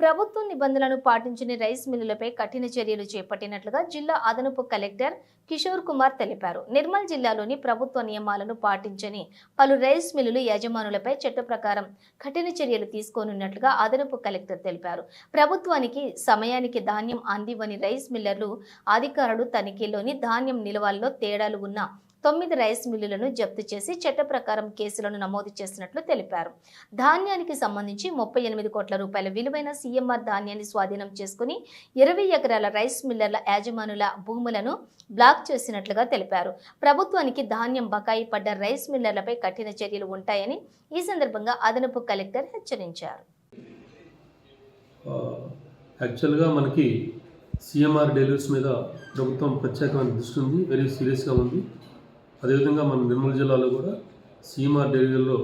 ప్రభుత్వ నిబంధనలను పాటించని రైస్ మిల్లులపై కఠిన చర్యలు చేపట్టినట్లుగా జిల్లా అదనపు కలెక్టర్ కిషోర్ కుమార్ తెలిపారు. నిర్మల్ జిల్లాలోని ప్రభుత్వ నియమాలను పాటించని పలు రైస్ మిల్లులు యజమానులపై చట్ట ప్రకారం కఠిన చర్యలు తీసుకోనున్నట్లుగా అదనపు కలెక్టర్ తెలిపారు. ప్రభుత్వానికి సమయానికి ధాన్యం అందివని రైస్ మిల్లర్లు అధికారులు తనిఖీలోని ధాన్యం నిల్వల్లో తేడాలు ఉన్న తొమ్మిది రైస్ మిల్లులను జప్తు చేసి చట్ట ప్రకారం కేసులను నమోదు చేసినట్లు తెలిపారు. ధాన్యానికి సంబంధించి ముప్పై ఎనిమిది కోట్ల రూపాయల విలువైన సీఎంఆర్ ధాన్యాన్ని స్వాధీనం చేసుకుని ఇరవై ఎకరాల రైస్ మిల్లర్ల యాజమానుల భూములను బ్లాక్ చేసినట్లుగా తెలిపారు. ప్రభుత్వానికి ధాన్యం బకాయి పడ్డ రైస్ మిల్లర్లపై కఠిన చర్యలు ఉంటాయని ఈ సందర్భంగా అదనపు కలెక్టర్ హెచ్చరించారు. యాక్చువల్గా మనకి సిఎంఆర్ డెలివరీస్ మీద ప్రభుత్వం ప్రత్యేకమైన దృష్టి ఉంది వెరీ సీరియస్గా ఉంది. అదేవిధంగా మన నిర్మల్ జిల్లాలో కూడా సిఎంఆర్ డెలివరీలో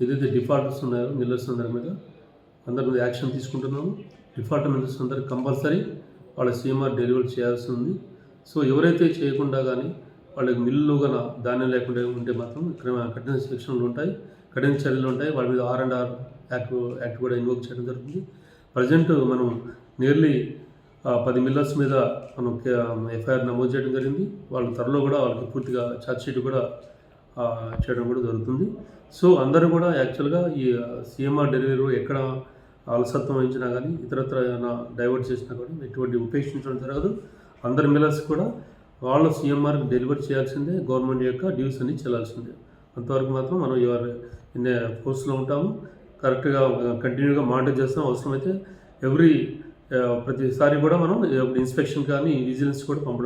ఏదైతే డిఫాల్టర్స్ ఉన్నాయో మిల్లర్స్ అందరి మీద అందరి మీద యాక్షన్ తీసుకుంటున్నాము. డిఫాల్టర్ మిల్లర్స్ అందరికి కంపల్సరీ వాళ్ళ సిఎంఆర్ డెలివరీ చేయాల్సి ఉంది. సో ఎవరైతే చేయకుండా కానీ వాళ్ళకి మిల్లు కన ధాన్యం లేకుండా ఉంటే మాత్రం కఠిన శిక్షణలు ఉంటాయి. కఠిన చర్యలు ఉంటాయి. వాళ్ళ మీద R and R act act కూడా ఇన్వోక్ చేయడం జరుగుతుంది. ప్రజెంట్ మనం నియర్లీ పది మిల్లర్స్ మీద మనం ఎఫ్ఐఆర్ నమోదు చేయడం జరిగింది. వాళ్ళ త్వరలో కూడా వాళ్ళకి పూర్తిగా ఛార్జ్ షీట్ కూడా చేయడం కూడా జరుగుతుంది. సో అందరూ కూడా యాక్చువల్గా ఈ సీఎంఆర్ డెలివరీ ఎక్కడ అలసత్వం వహించినా కానీ ఇతరత్ర ఏమైనా డైవర్ట్ చేసినా కూడా ఎటువంటి ఉపేక్షించడం జరగదు. అందరి మిల్లర్స్ కూడా వాళ్ళు సీఎంఆర్ డెలివరీ చేయాల్సిందే గవర్నమెంట్ యొక్క డ్యూస్ అన్ని చెల్లాల్సిందే. అంతవరకు మాత్రం మనం ఎవరు ఇన్ని ఉంటాము. కరెక్ట్గా కంటిన్యూగా మానిటర్ చేస్తాం. అవసరమైతే ఎవ్రీ ప్రతిసారి కూడా మనం ఇన్స్పెక్షన్ కానీ విజిలెన్స్ కూడా పంపడం